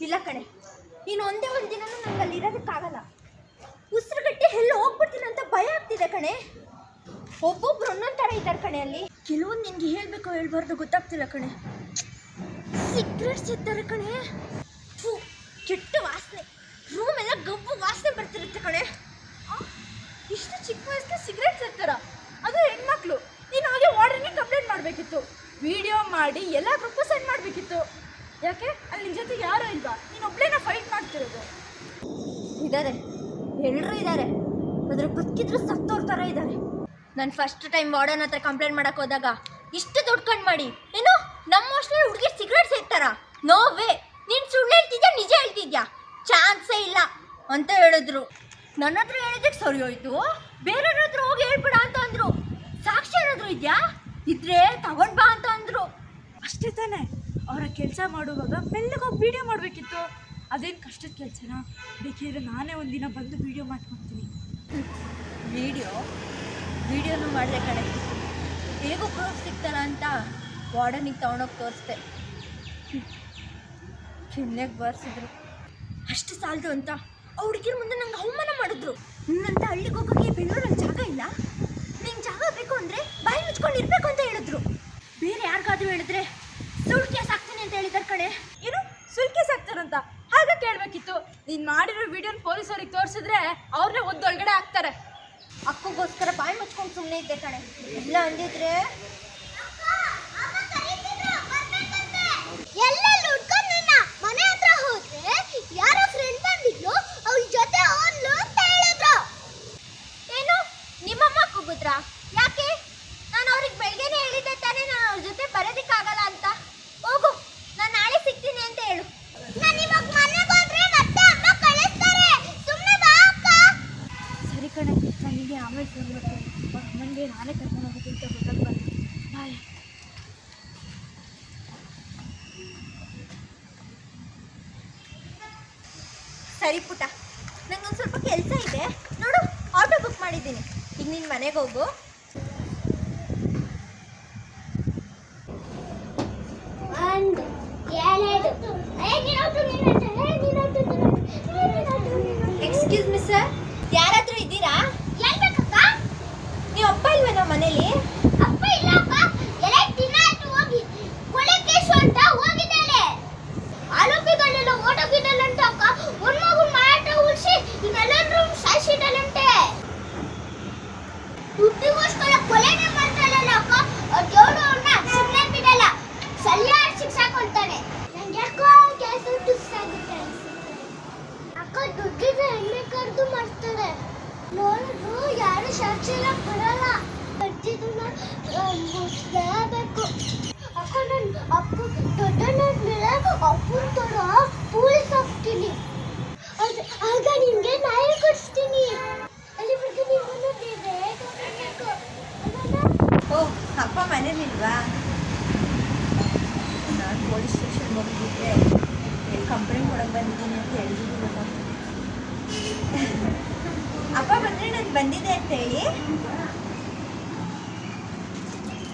ಇಲ್ಲ ಕಣೆ. ನೀನು ಒಂದೇ ಒಂದು ದಿನನೂ ನಂಗೆ ಅಲ್ಲಿ ಇರೋದಕ್ಕಾಗಲ್ಲ. ಉಸಿರುಗಟ್ಟಿ ಎಲ್ಲಿ ಹೋಗ್ಬಿಡ್ತೀನಿ ಅಂತ ಭಯ ಆಗ್ತಿದೆ ಕಣೆ. ಒಬ್ಬೊಬ್ರು ಒಂದೊಂದು ಥರ ಇದ್ದಾರೆ ಕಣೆ ಅಲ್ಲಿ. ಕೆಲವೊಂದು ನಿನಗೆ ಹೇಳ್ಬೇಕು ಹೇಳ್ಬಾರ್ದು ಗೊತ್ತಾಗ್ತಿಲ್ಲ ಕಣೆ. ಸಿಗ್ರೆಟ್ಸ್ ಇದ್ದಾರೆ ಕಣೆ ಥು, ಕೆಟ್ಟ ವಾಸನೆ ರೂಮ್ ಎಲ್ಲ ಗಬ್ಬು ವಾಸನೆ ಬರ್ತಿರುತ್ತೆ ಕಣೆ ಆ, ಇಷ್ಟು ಚಿಕ್ಕ ವಯಸ್ಸಿಗೆ ಸಿಗರೇಟ್ ಸೇರ್ತಾರ ಅದು ಹೆಣ್ಮಕ್ಳು ನೀನು ಹಾಗೆ ವಾರ್ಡನ್ಗೆ ಕಂಪ್ಲೇಂಟ್ ಮಾಡಬೇಕಿತ್ತು ವಿಡಿಯೋ ಮಾಡಿ ಎಲ್ಲ ಗ್ರೂಪು ಸೆಂಡ್ ಮಾಡಬೇಕಿತ್ತು ಯಾಕೆ ಅಲ್ಲಿ ನಿನ್ನ ಜೊತೆ ಯಾರೂ ಇಲ್ವಾ ನೀನು ಒಬ್ಳೇನ ಫೈಟ್ ಮಾಡ್ತಿರೋದು ಇದ್ದಾರೆ ಎಲ್ಲರೂ ಇದ್ದಾರೆ ಅದ್ರ ಬದುಕಿದ್ರು ಸತ್ತೋರ್ ಥರ ಇದ್ದಾರೆ ನಾನು ಫಸ್ಟ್ ಟೈಮ್ ವಾರ್ಡನ್ ಹತ್ರ ಕಂಪ್ಲೇಂಟ್ ಮಾಡಕ್ಕೆ ಹೋದಾಗ ಇಷ್ಟು ದುಡ್ಡು ಕಣ್ ಮಾಡಿ. ಏನು? ನಮ್ಮ ಹಾಸ್ಟೆಲ್ ಹುಡುಗಿ ಸಿಗರೇಟ್ ಸೇರ್ತಾರ ನೋ ವೇ ನೀನು ಸುಳ್ಳು ಹೇಳ್ತಿದ್ಯಾ ನಿಜ ಹೇಳ್ತಿದ್ಯಾ? ಚಾನ್ಸೇ ಇಲ್ಲ ಅಂತ ಹೇಳಿದ್ರು. ನನ್ನ ಹತ್ರ ಹೇಳಿದಕ್ಕೆ ಸರಿ ಹೋಯ್ತು. ಬೇರೆಯವ್ರ ಹತ್ರ ಹೋಗಿ ಹೇಳ್ಬಿಡ ಅಂತ ಅಂದ್ರು. ಸಾಕ್ಷಿ ಏನಾದ್ರು ಇದ್ಯಾ? ಇದ್ರೆ ತಗೊಂಡ್ ಬಾ ಅಂತ ಅಂದ್ರು. ಅಷ್ಟೇ ತಾನೆ. ಅವರ ಕೆಲಸ ಮಾಡುವಾಗ ಮೆಲ್ಲಗೋಗಿ ವಿಡಿಯೋ ಮಾಡಬೇಕಿತ್ತು. ಅದೇನು ಕಷ್ಟದ ಕೆಲಸನ? ಬೇಕಿದ್ರೆ ನಾನೇ ಒಂದಿನ ಬಂದು ವಿಡಿಯೋ ಮಾಡ್ಕೊಡ್ತೀನಿ ವಿಡಿಯೋ ವಿಡಿಯೋನು ಮಾಡಿದೆ ಕಣೆ. ಹೇಗೂ ಪ್ರೂಫ್ ಸಿಗ್ತಾರ ಅಂತ ವಾರ್ಡನಿಗೆ ತೊಗೊಂಡೋಗಿ ತೋರಿಸ್ದೆ. ಕೆನ್ನೆಗೆ ಬರ್ಸಿದ್ರು. ಅಷ್ಟು ಸಾಲದು ಅಂತ ಆ ಹುಡುಗಿರ್ ಮುಂದೆ ನಂಗೆ ಅವಮಾನ ಮಾಡಿದ್ರು. ನಿನ್ನಂತ ಹಳ್ಳಿಗೆ ಹೋಗೋಕ್ಕೆ ಬೆಂಗಳೂರಲ್ಲಿ ಜಾಗ ಇಲ್ಲ? ನಿಂಗೆ ಜಾಗ ಬೇಕು ಅಂದರೆ ಬಾಯಿ ಮುಚ್ಕೊಂಡು ಇರಬೇಕು ಅಂತ ಹೇಳಿದ್ರು. ಬೇರೆ ಯಾರಿಗಾದ್ರೂ ಹೇಳಿದ್ರೆ ಸುಳ್ಳು ಕೇಸ್ ಹಾಕ್ತೀನಿ ಅಂತ ಹೇಳಿದಾರೆ ಕಣೆ. ಏನು? ಸುಲ್ಕೆ ಸಾಕ್ತಾರಂತ ಹಾಗೆ ಕೇಳಬೇಕಿತ್ತು. ನೀನು ಮಾಡಿರೋ ವಿಡಿಯೋನ ಪೊಲೀಸವ್ರಿಗೆ ತೋರಿಸಿದ್ರೆ ಅವ್ರನ್ನೇ ಒದ್ದೊಳಗಡೆ ಹಾಕ್ತಾರೆ. ಸುಮ್ಮನೆ ಇದ್ದೆ ಕಣೆ. ಇಲ್ಲ ಅಂದಿದ್ರೆ ಎಲ್ಲೆಲ್ಲಿ ಹುಡ್ಕೊಂಡು ನಿನ್ನ ಮನೆ ಹತ್ರ ಹೋದ್ರೆ ಯಾರೋ ಫ್ರೆಂಡ್ ಬಂದಿದ್ಲು ಅವ್ಳ ಜೊತೆ ಹೋದ್ಲು ಅಂತ ಹೇಳಿದ್ರು ಏನು ನಿಮ್ಮಮ್ಮ ಕೂಗುದ್ರಾ ಯಾಕೆ ನಾನು ಅವ್ರಿಗೆ ಬೆಳಗ್ಗೆನೇ ಹೇಳಿದ್ದೆ ತಾನೇ ನಾನು ಅವ್ರ ಜೊತೆ ಬರೋದಕ್ಕಾಗಲ್ಲ ಅಂತ ಹೋಗು ನಾನು ನಾಳೆ ಸಿಗ್ತೀನಿ ಅಂತ ಹೇಳು ನಾನು ಇವಾಗ ಮನೆಗೆ ಹೋದ್ರೆ ಮತ್ತೆ ಅಮ್ಮ ಕಳಿಸ್ತಾರೆ ಸುಮ್ಮನೆ ಬಾ ಅಕ್ಕ ಸರಿ ಕಣೆ ನನಗೆ ಆಮೇಲೆ ಫೋನ್ ನನಗೆ ನಾನೇ ಕರ್ಕೊಂಡು ಹೋಗೋದು ಅಂತ ಗೊತ್ತಾಗ್ಬಾರ್ದು ಬಾಯ್. ಸರಿ ಪುಟ ನಂಗೊಂದು ಸ್ವಲ್ಪ ಕೆಲಸ ಇದೆ. ನೋಡು ಆಟೋ ಬುಕ್ ಮಾಡಿದ್ದೀನಿ. ಈಗ ನಿನ್ನ ಮನೆಗೆ ಹೋಗು ಒಂದು ಎರಡು ಏ ನೀನೊಟ್ಟು ನೀನೊಟ್ಟು ಏ ನೀನೊಟ್ಟು ನೀನೊಟ್ಟು ಏ ನೀನೊಟ್ಟು ನೀನೊಟ್ಟು ಎಕ್ಸ್ಕ್ಯೂಸ್ ಮಿ ಸರ್ ಯಾರಾದರೂ ಇದ್ದೀರಾ ಏನ್ ಬೇಕಕ್ಕ ನೀವು ಅಪ್ಪ ಇಲ್ವೇನೋ ಮನೇಲಿ ಅಪ್ಪ ಇಲ್ಲ ಅಕ್ಕ ಎಲ್ಲ ದಿನ ಆಯ್ತು ಹೋಗಿ ಕೊಲೆ ಕೇಸು ಅಂತ ಹೋಗಿದ್ದಾಳೆ ಆರೋಪಿಗಳೆಲ್ಲ ಓಡೋಗಿದ್ದಾಳಂತ ಅಕ್ಕ ಒಂದ್ ಮಗು ಮಾರಾಟ ಉಳಿಸಿ ಇನ್ನೆಲ್ಲರೂ ಸಾಯಿಸಿದ್ದಾಳಂತೆ ದುಡ್ಡಿಗೋಸ್ಕರ ಕೊಲೆನೇ ಮಾಡ್ತಾಳಲ್ಲ ಅಕ್ಕ ದೇವ್ರು ಅವ್ರನ್ನ ಸುಮ್ಮನೆ ಬಿಡಲ್ಲ. ಸರಿಯಾದ ಶಿಕ್ಷೆ ಕೊಡ್ತಾನೆ. ನಂಗೆ ಯಾಕೋ ಕೆಲಸ ದುಸ್ಸಾಗುತ್ತೆ ಅಕ್ಕ ದುಡ್ಡಿನ ಎಣ್ಣೆ ಕರೆದು ಮಾಡ್ತಾರೆ. ನೋಡಿದ್ರು ಯಾರು ಎಲ್ಲ ಬರಲ್ಲ ಬರ್ತಿದ್ದನ್ನ ಮುಸ್ಲೇಬೇಕು ಅಕ್ಕ ನನ್ನ ಅಪ್ಪ ನನ್ನ ಮೇಲೆ ಅಪ್ಪನ ಥರ ಪೊಲೀಸ್ ಹೋಗ್ತೀನಿ ಅದು ಆಗ ನಿಮಗೆ ನ್ಯಾಯ ಕೊಡಿಸ್ತೀನಿ ಅಲ್ಲಿ ಬಿಟ್ಟು ನಿಮ್ಮನ್ನು ಬೇಗ ಬರಬೇಕು ಓ ಅಪ್ಪ ಮನೇಲಿಲ್ವಾ ನಾನು ಪೊಲೀಸ್ ಸ್ಟೇಷನ್ ಹೋಗಿದ್ದೆ ಕಂಪ್ಲೇಂಟ್ ಕೊಡಕ್ಕೆ ಬಂದಿದ್ದೀನಿ ಅಂತ ಹೇಳಿದ್ದೀನಿ ಅಪ್ಪ. ಬಂದರೆ ನಾನು ಬಂದಿದೆ ಅಂತ ಹೇಳಿ.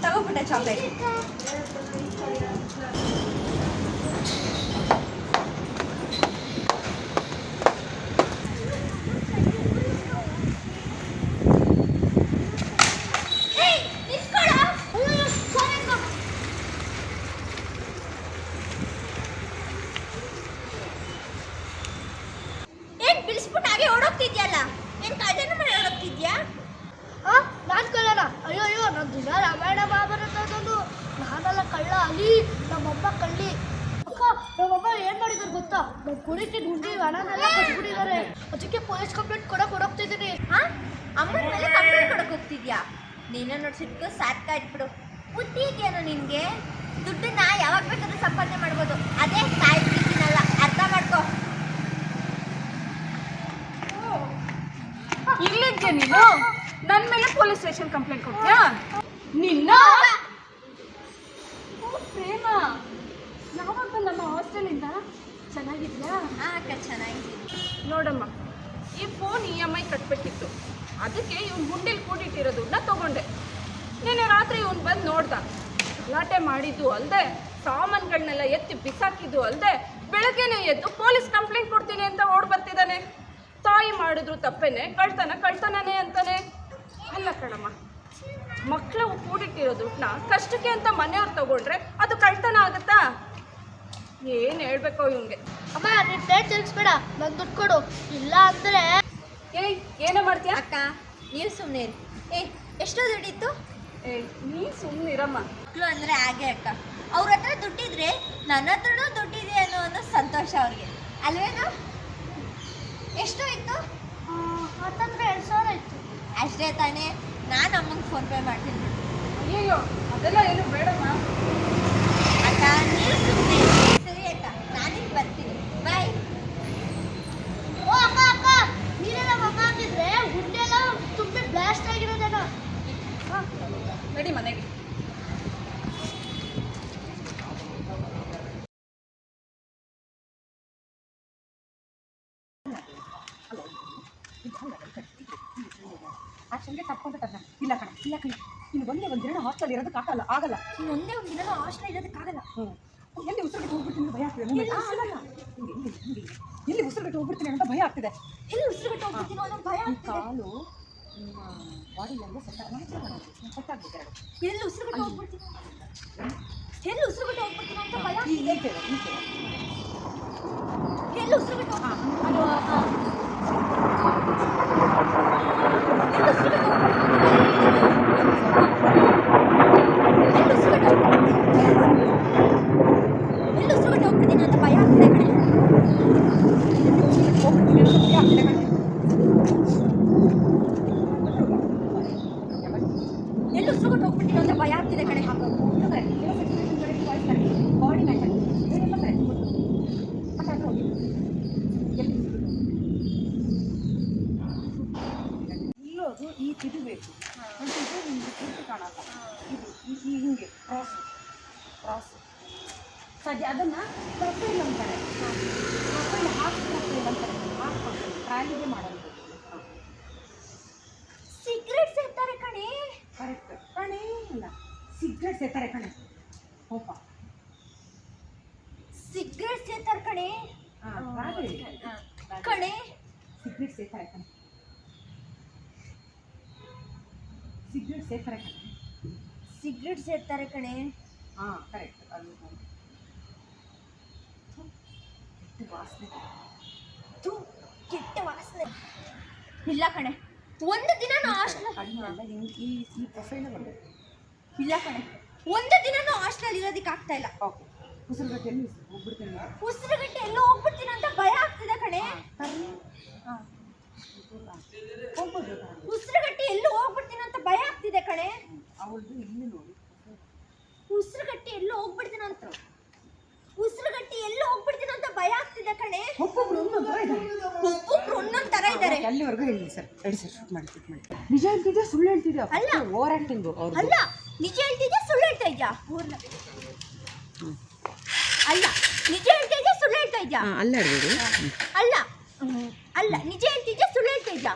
ತಗೋಬಿಟ್ಟ ಚಾಕ್ಲೇಟ್ ಏನ್ ಬಿಡಿಸ್ಬಿಟ್ಟು ಹಾಗೆ ಓಡೋಗ್ತಿದ್ಯಲ್ಲ ಏನ್ ಕಾಜನ ಮಾಡಿ ಓಡೋಗ್ತಿದ್ಯಾ ನಾನು ಕಳ್ಳನ ಅಯ್ಯೋ ಅಯ್ಯೋ ನಾನು ದಿನ ರಾಮಾಯಣ ಮಹಾಭಾರತ ಓದೋದು ನಾನೆಲ್ಲ ಕಳ್ಳ ಅಲ್ಲಿ ನಮ್ಮಮ್ಮ ಕಳ್ಳಿ ಅಕ್ಕ ನಮ್ಮಮ್ಮ ಏನ್ ಮಾಡಿದಾರೆ ಗೊತ್ತಾ ನಮ್ಮ ಹಣನೆಲ್ಲ ಕಟ್ಬಿಟ್ಟಿದ್ದಾರೆ. ಅದಕ್ಕೆ ಪೊಲೀಸ್ ಕಂಪ್ಲೇಂಟ್ ಕೊಡಕ್ ಹೊಡೋಗ್ತಿದ್ದೀನಿ ಹಾ? ಅಮ್ಮನ ಮೇಲೆ ಕಂಪ್ಲೇಂಟ್ ಕೊಡಕ್ಕೆ ಹೋಗ್ತಿದ್ಯಾ? ನೀನ ನೋಡ್ಸಿದ್ಕು ಸಾಕ ಇಟ್ಬಿಡು ಬುದ್ಧಿ ಇದೆಯೇನೋ ನಿನ್ಗೆ? ದುಡ್ಡನ್ನ ಯಾವಾಗ ಬೇಕಾದ್ರೂ ಸಂಪಾದನೆ ಮಾಡ್ಬೋದು. ಅದೇ ತಾಯಿ ಪ್ರೀತಿನಲ್ಲ ಅರ್ಥ ಮಾಡ್ಕೋ. ಇಲ್ಲಿದ್ಯಾ ನೀನು? ನನ್ನ ಮೇಲೆ ಪೊಲೀಸ್ ಸ್ಟೇಷನ್ ಕಂಪ್ಲೇಂಟ್ ಕೊಡ್ತೀಯಾ? ನಿನ್ನ? ಓ, ಪ್ರೇಮ. ಯಾವಾಗ ಬಂದಮ್ಮ ಹಾಸ್ಟೆಲಿಂದ ಚೆನ್ನಾಗಿದ್ಯಾ? ಹಾ ಅಕ್ಕ ನೋಡಮ್ಮ ಈ ಫೋನ್ ಇ ಎಂ ಐ ಕಟ್ಟಬೇಕಿತ್ತು ಅದಕ್ಕೆ ಇವ್ನು ಗುಂಡಿಲಿ ಕೂಡಿಟ್ಟಿರೋ ದುಡ್ಡನ್ನ ತಗೊಂಡೆ. ನಿನ್ನೆ ರಾತ್ರಿ ಇವ್ನು ಬಂದು ನೋಡ್ದ. ಗಲಾಟೆ ಮಾಡಿದ್ದು ಅಲ್ಲದೆ ಸಾಮಾನುಗಳನ್ನೆಲ್ಲ ಎತ್ತಿ ಬಿಸಾಕಿದ್ದು ಅಲ್ಲದೆ ಬೆಳಗ್ಗೆನೆ ಎದ್ದು ಪೊಲೀಸ್ ಕಂಪ್ಲೇಂಟ್ ಕೊಡ್ತೀನಿ ಅಂತ ಓಡ್ ಬರ್ತಿದ್ದಾನೆ. ತಾಯಿ ಮಾಡಿದ್ರು ತಪ್ಪೇನೆ ಕಳ್ತನ ಕಳ್ತನನೇ ಅಂತಾನೆ. ಅಲ್ಲ ಕಣಮ್ಮ ಮಕ್ಕಳು ಕೂಡಿಟ್ಟಿರೋ ದುಡ್ಡನ್ನ ಕಷ್ಟಕ್ಕೆ ಅಂತ ಮನೆಯವ್ರು ತಗೊಂಡ್ರೆ ಅದು ಕಳ್ತನ ಆಗುತ್ತಾ? ಏನು ಹೇಳ್ಬೇಕೋ ಇವ್ಗೆ ಅಮ್ಮ ನೀನ್ ಪ್ಲೇಟ್ ತಿರ್ಗಿಸ್ಬೇಡ ನಂಗೆ ದುಡ್ಡು ಕೊಡು. ಇಲ್ಲ ಅಂದ್ರೆ ಏಯ್ ಏನೋ ಮಾಡ್ತೀಯ? ಅಕ್ಕ ನೀವು ಸುಮ್ಮನೆ ಏ ಎಷ್ಟೋ ದುಡ್ಡಿತ್ತು? ಏಯ್ ನೀ ಸುಮ್ಮನಿರಮ್ಮ ಮಕ್ಕಳು ಅಂದರೆ ಹಾಗೆ ಅಕ್ಕ. ಅವ್ರ ಹತ್ರ ದುಡ್ಡಿದ್ರೆ ನನ್ನ ಹತ್ರನೂ ದುಡ್ಡಿದೆ ಅನ್ನೋ ಅನ್ನೋ ಸಂತೋಷ ಅವ್ರಿಗೆ. ಅಲ್ವೇನು? ಎಷ್ಟು ಇತ್ತು? ಹತ್ತಂದ್ರೆ ಎರಡು ಸಾವಿರ ಇತ್ತು. ಅಷ್ಟೇ ತಾನೇ. ನಾನು ಅಮ್ಮಂಗೆ ಫೋನ್ಪೇ ಮಾಡ್ತೀನಿ. ಅಯ್ಯೋ ಅದೆಲ್ಲ ಏನು ಬೇಡಮ್ಮ. ಅಕ್ಕ ನೀವು ಸುಮ್ಮನೆ ಸರಿ ಅಕ್ಕ ನಾನಿಲ್ಲಿ ಬರ್ತೀನಿ ಬಾಯ್ ಓ ಅಕ್ಕ ಅಕ್ಕ ನೀನೆಲ್ಲ ಮಗ ಹಾಕಿದ್ರೆ ಗುಂಡೆಲ್ಲ ತುಂಬಿ ಬ್ಲಾಸ್ಟ್ ಆಗಿರೋದೇನೋ ನಡಿ ಮನೆಗೆ ಆಕ್ಷನ್ಗೆ ತಪ್ಕೊಂತ ಇಲ್ಲ ಕಣ ಇಲ್ಲ ಕಣ ಇನ್ನು ಒಂದೇ ಒಂದು ದಿನ ಹಾಸ್ಟೆಲ್ ಇರೋದಕ್ಕೆ ಆಗಲ್ಲ ಆಗಲ್ಲ. ಒಂದೇ ಒಂದು ದಿನ ಹಾಸ್ಟೆಲ್ ಇರೋದಕ್ಕಾಗಲ್ಲ ಎಲ್ಲಿ ಉಸಿರು ಬಿಟ್ಟು ಹೋಗ್ಬಿಡ್ತೀನಿ ಅಂತ ಭಯ ಆಗ್ತಿದೆ ನನಗೆ. ಆಗಲ್ಲ. ಎಲ್ಲಿ ಉಸಿರು ಬಿಟ್ಟು ಹೋಗ್ಬಿಡ್ತೀನಿ ಅಂತ ಭಯ ಆಗ್ತಿದೆ. ಎಲ್ಲಿ ಉಸಿರು ಬಿಟ್ಟು ಹೋಗ್ಬಿಡ್ತೀನಿ ಅನ್ನೋ ಭಯ ಕಾಲು ನಿಮ್ಮ ಬಾಡಿಯಲ್ಲಿ ಸೆಟ್ ಸೆಟ್ ಆಗ್ಬಿಟ್ಟಿದೆ ಎಲ್ಲಿ ಉಸಿರು ಬಿಟ್ಟು ಹೋಗ್ಬಿಡ್ತೀನಿ ಎಲ್ಲಿ ಉಸಿರು ಬಿಟ್ಟು ಹೋಗ್ಬಿಡ್ತೀನಿ ಅಂತ ಭಯ ಎಲ್ಲಿ ಉಸಿರು ಬಿಟ್ಟು ಹೋಗ್ಬಿಡ್ತೀನೋ ಅದು ಆ, ಎಲ್ಲಿ ಉಸಿರು ಬಿಟ್ಟು ಎಲ್ಲಿ ಉಸಿರು ಬಿಟ್ಟು ಎಲ್ಲಿ ಉಸಿರು ಬಿಟ್ಟು ಹೋಗ್ಬಿಡ್ತೀನೋ ಅಂತ ಭಯ ಆಗ್ತಿದೆ ಕಣೆ ಎಲ್ಲಿ ಉಸಿರು ಬಿಟ್ಟು ಹೋಗ್ಬಿಡ್ತೀನಿ ಅಂತ ಭಯ ಆಗ್ತಿದೆ ಕಣೆ. ಎಲ್ಲಿ ಉಸಿರು ಬಿಟ್ಟು ಹೋಗ್ಬಿಡ್ತೀನೋ ಅಂತ ಭಯ ಆಗ್ತಿದೆ ಕಣೆ ಅಂದ್ರೆ ಕೆಲವು situation ಗಳಲ್ಲಿ voice correct, body matter, ಏನೆಲ್ಲ correct ಗೊತ್ತು. ಮತ್ತೆ ಅದು ಹೋಗಿ. ಎಲ್ಲಿ ಉಸಿರು ಬಿಟ್ಟು? ಇಲ್ಲೋದು ಈ ಇದು ಬೇಕು ಮತ್ತು ಇದು ನಿಮ್ಗೆ ಪೂರ್ತಿ ಕಾಣಲ್ಲ ಇದು ಈ ಈ ಹಿಂಗೆ ಕ್ರಾಸ್ ಕ್ರಾಸ್ ಸದ್ಯ ಅದನ್ನು ಪ್ರೊಫೈಲ್ ಅಂತಾರೆ ಪ್ರೊಫೈಲ್ ಹಾಫ್ ಪ್ರೊಫೈಲ್ ಅಂತಾರೆ ಹಾಫ್ ಪ್ರೊಫೈಲ್ ಟ್ರಾಲಿಗೆ ಮಾಡೋದು ಸಿಗರೇಟ್ ಸೇರ್ತಾರೆ ಕಣೆ ಕರೆಕ್ಟ್ ಕಣೆ ಇಲ್ಲ ಸಿಗ್ರೆಟ್ ಸೇರ್ತಾರೆ ಕಣೆ ಹೋಪ ಸಿಗ್ರೆಟ್ ಸೇರ್ತಾರೆ ಕಣೆ ಕಣೆ ಸಿಗ್ರೆಟ್ ಸೇರ್ತಾರೆ ಕಣೆ ಸಿಗ್ರೆಟ್ ಸೇರ್ತಾರೆ ಕಣೆ ಸಿಗರೇಟ್ ಸೇರ್ತಾರೆ ಕಣೆ. ಹಾ ಕರೆಕ್ಟ್ ಅದು ಕೆಟ್ಟ ವಾಸನೆ. ಥು, ಕೆಟ್ಟ ವಾಸನೆ. ಇಲ್ಲ ಕಣೆ. ಒಂದು ದಿನ ಹಾಸ್ಟೆಲ್ ಈ ಈ ಪ್ರೊಫೈಲ್ ಇಲ್ಲ ಕಣೆ. ಒಂದು ದಿನನೂ ಹಾಸ್ಟೆಲ್ ಇರೋದಕ್ಕೆ ಆಗ್ತಾ ಇಲ್ಲ. ಓಕೆ. ಉಸಿರುಗಟ್ಟೆ ಎಲ್ಲಿ ಹೋಗ್ಬಿಡ್ತೀನಿ ಉಸಿರುಗಟ್ಟೆ ಎಲ್ಲೋ ಹೋಗ್ಬಿಡ್ತೀನಿ ಅಂತ ಭಯ ಆಗ್ತಿದೆ ಕಣೆ. ಉಸಿರುಗಟ್ಟೆ ಎಲ್ಲೋ ಹೋಗ್ಬಿಡ್ತೀನಿ ಅಂತ ಭಯ ಆಗ್ತಿದೆ ಕಣೆ. ಅವಳದು ಇಲ್ಲಿ ನೋಡಿ. ಉಸಿರುಗಟ್ಟೆ ಎಲ್ಲೋ ಹೋಗ್ಬಿಡ್ತೀನಿ ಅಂತ. ಉಸಿರುಗಟ್ಟೆ ಎಲ್ಲೋ ಹೋಗ್ಬಿಡ್ತೀನಿ ಅಂತ ಭಯ ಆಗ್ತಿದೆ ಕಣೆ. ಒಬ್ಬೊಬ್ರು ಒಂದೊಂದು ಥರ ಇದ್ದಾರೆ. ಒಬ್ಬೊಬ್ರು ಒಂದೊಂದ್ ತರ ಇದ್ದಾರೆ. ಅಲ್ಲಿವರೆಗೂ ಹೇಳಿ ಸರ್. ಹೇಳಿ ಸರ್ ಶೂಟ್ ಮಾಡಿ ಶೂಟ್ ಮಾಡಿ. ನಿಜ ಹೇಳ್ತಿದ್ಯಾ ಸುಳ್ಳು ಹೇಳ್ತಿದ್ಯಾ? ಅಲ್ಲ. ಓವರ್ ಆ್ಯಕ್ಟಿಂಗು ಅವ್ರು ಅಲ್ಲ ನಿಜ ಹೇಳ್ತಿದ್ಯಾ ಸುಳ್ಳು ಹೇಳ್ತಾ ಇದ್ಯಾ? ಅಲ್ಲ ನಿಜ ಹೇಳ್ತಾ ಇದ್ಯಾ ಸುಳ್ಳು ಹೇಳ್ತಾ ಇದ್ಯಾ? ಅಲ್ಲ ಅಲ್ಲ ಅಲ್ಲ ನಿಜ ಹೇಳ್ತಿದ್ಯಾ ಸುಳ್ಳು ಹೇಳ್ತಾ ಇದ್ಯಾ?